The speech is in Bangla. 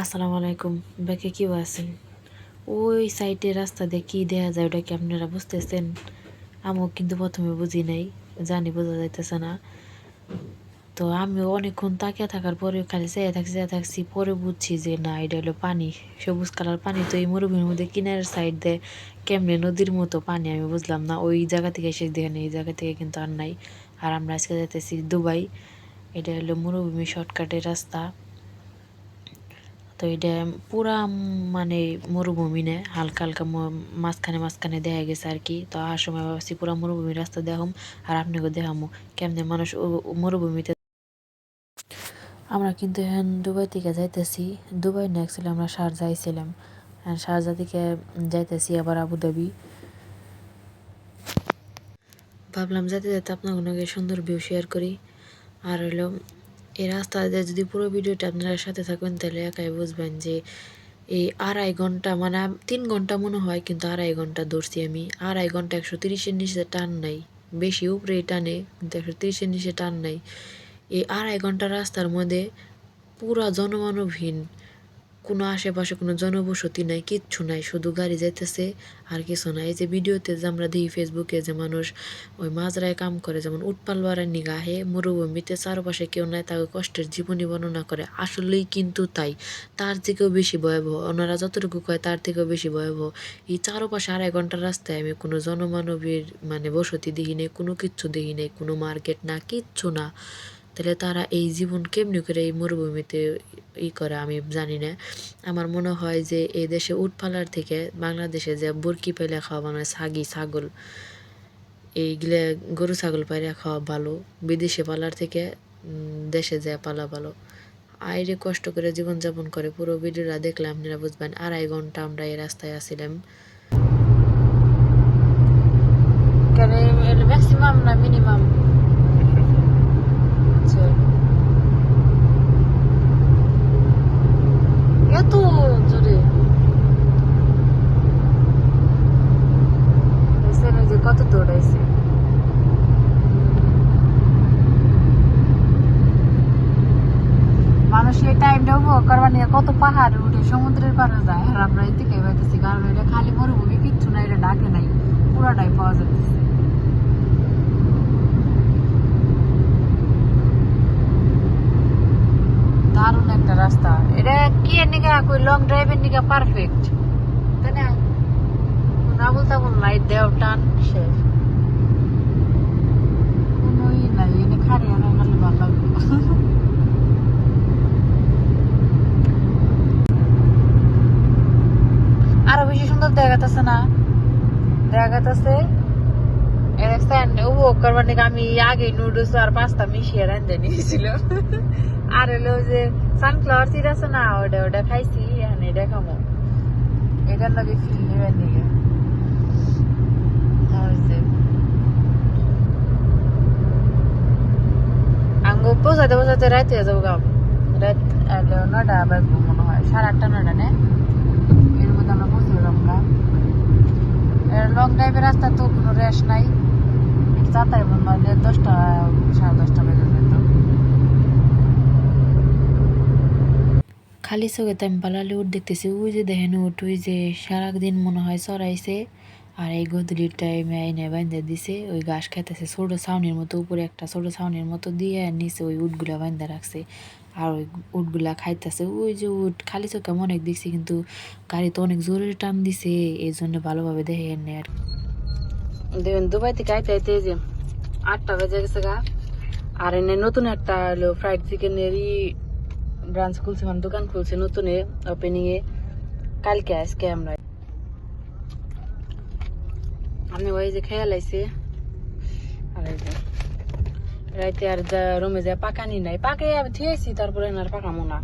আসসালামু আলাইকুম। ব্যাকে কেউ আছেন? ওই সাইডে রাস্তা দিয়ে কী দেখা যায় ওটা কি আপনারা বুঝতেছেন? আমিও কিন্তু প্রথমে বুঝি নাই, জানি বোঝা যাইতেছে না। তো আমিও অনেকক্ষণ তাকিয়ে থাকার পরে খালি চেয়ে থাকছি চেয়ে থাকছি, পরে বুঝছি যে না, এটা হলো পানি, সবুজ কালার পানি। তো এই মরুভূমির মধ্যে কিনারের সাইড দিয়ে কেমনে নদীর মতো পানি, আমি বুঝলাম না। ওই জায়গা থেকে এসে দেখেন, এই জায়গা থেকে কিন্তু আর নাই। আর আমরা আজকে যাইতেছি দুবাই। এটা হলো মরুভূমি শর্টকাটের রাস্তা। তো এটা পুরা মানে মরুভূমি নেয় হালকা হালকা মাঝখানে মাঝখানে দেখা গেছে আর কি। তো আর সময় ভাবছি পুরা মরুভূমির রাস্তা দেখাম আর আপনাকে দেখামো কেমনে মানুষ মরুভূমিতে আমরা কিন্তু এখন দুবাই থেকে যাইতেছি। দুবাই না অ্যাকচুয়ালি আমরা শারজা আইছিলাম। শারজা থেকে যাইতেছি আবার আবুধাবি। ভাবলাম যাতে যাতে আপনার সুন্দর ভিউ শেয়ার করি। আর হলো এই রাস্তা দিয়ে যদি পুরো ভিডিওটা আপনারা সাথে থাকেন, তাহলে একাই বুঝবেন যে এই আড়াই ঘণ্টা মানে তিন ঘণ্টা মনে হয়, কিন্তু আড়াই ঘণ্টা ধরছি আমি। আড়াই ঘণ্টা একশো তিরিশের নিচে টান নাই। বেশি উপরে টানে, কিন্তু একশো তিরিশের নিচে টান নাই। এই আড়াই ঘণ্টা রাস্তার মধ্যে পুরা জনমানবহীন কোনো আশেপাশে কোনো জনবসতি নাই, কিচ্ছু নাই, শুধু গাড়ি যাইতেছে আর কিছু নাই। এই যে ভিডিওতে যে আমরা দেখি ফেসবুকে যে মানুষ ওই মাজরায় কাম করে, যেমন উটপাল বাড়ার নিগাহে মরুভূমিতে চারপাশে কেউ নাই, তাকে কষ্টের জীবনী বর্ণনা করে। আসলেই কিন্তু তাই। তার থেকেও বেশি ভয়াবহ, ওনারা যতটুকু কয় তার থেকেও বেশি ভয়াবহ। এই চারপাশে আড়াই ঘণ্টার রাস্তায় আমি কোনো জনমানবীর মানে বসতি দেখি নেই, কোনো কিচ্ছু দেখি নেই, কোনো মার্কেট না, কিচ্ছু না। তাহলে তারা এই জীবন কেমনি করে এই মরুভূমিতে ই করে আমি জানি না। আমার মনে হয় যে এই দেশে উট পালার থেকে বাংলাদেশে যে বুরকি পাইলে খাওয়া মানে ছাগি, ছাগল, এইগুলা গরু, ছাগল পাইলে খাওয়া ভালো, বিদেশে পালার থেকে দেশে যায় পালা ভালো। আইরে কষ্ট করে জীবনযাপন করে পুরো ভিডিওটা দেখলে আপনারা বুঝবেন, আড়াই ঘণ্টা আমরা এই রাস্তায় আসছিলাম ম্যাক্সিমাম না মিনিমাম আচ্ছা এত জোরে দেখছেন এই যে কত দৌড়াইছে মানুষ এই টাইমটা উপভোগ করবার কত পাহাড়ে উঠে সমুদ্রের পাড়ে যায়। আর আমরা এই থেকে পাইতেছি কারণ এটা খালি মরুভূমি, কিচ্ছু না এটা ডাকে নাই। পুরাটাই পাওয়া যাচ্ছে দারুণ একটা রাস্তা। এটা কি এর নিকা কই লং ড্রাইভের নিকা পারফেক্ট তাই না রাবুল তাবুল লাইট দেও, টান, শেষ। কোনোই নাই, এনে আনা গেলে ভালো লাগবে আরও বেশি যাচ্ছে না। দেখা যাচ্ছে উপভোগ নাকি আমি আগে নুডলস আর পাস্তা মিশিয়ে রান্ধে নিয়েছিল আর হলো যে সানফ্লাওয়ার সিড না, ওটা ওটা খাইছি, এখানে এটা খামো এটার লগে ফিল নেবেন নিকে আর যে আঙ্গ পৌঁছাতে পৌঁছাতে রাইতে যাব গাম রাত নয়টা বাজবো মনে হয়, সাড়ে আটটা, নয়টা নে এর মধ্যে আমরা পৌঁছে গেলাম গা লং ড্রাইভের রাস্তা তো কোনো রেশ নাই। যাতায়াত মানে দশটা, সাড়ে দশটা বেজে যেত। খালি চোখে তো আমি পালালে উঠ দেখতেছি, ওই যে দেখেন উঠ ওই যে সারাদিন মনে হয় চড়াইছে। আর এই গদুলির টাইমে এনে বাইন্দে দিছে, ওই ঘাস খাইতেছে ছোট ছাউনির মতো, উপরে একটা ছোট ছাউনির মতো দিয়ে আর নিচে ওই উটগুলা বাইন্দে রাখছে। আর ওই উটগুলা খাইতেছে। ওই যে উট খালি চোখে অনেক দেখছি, কিন্তু গাড়ি তো অনেক জোরে টান দিছে, এই জন্য ভালোভাবে দেখে এনে আর। দেখবেন দুবাই থেকে আইতে আইতে যে আটটা বেজে গেছে গা। আর এনে নতুন একটা হলো ফ্রাইড চিকেনেরই ব্রাঞ্চ খুলছে মানে দোকান খুলছে নতুনে ওপেনিং এ। কালকে আজকে আমরা আমি ওই যে খেয়াল আইছে আর এই যে, রাইতে আর রুমে পাকা পাকানি নাই পাকে আমি থিয়েছি তারপরে আর পাকামো না।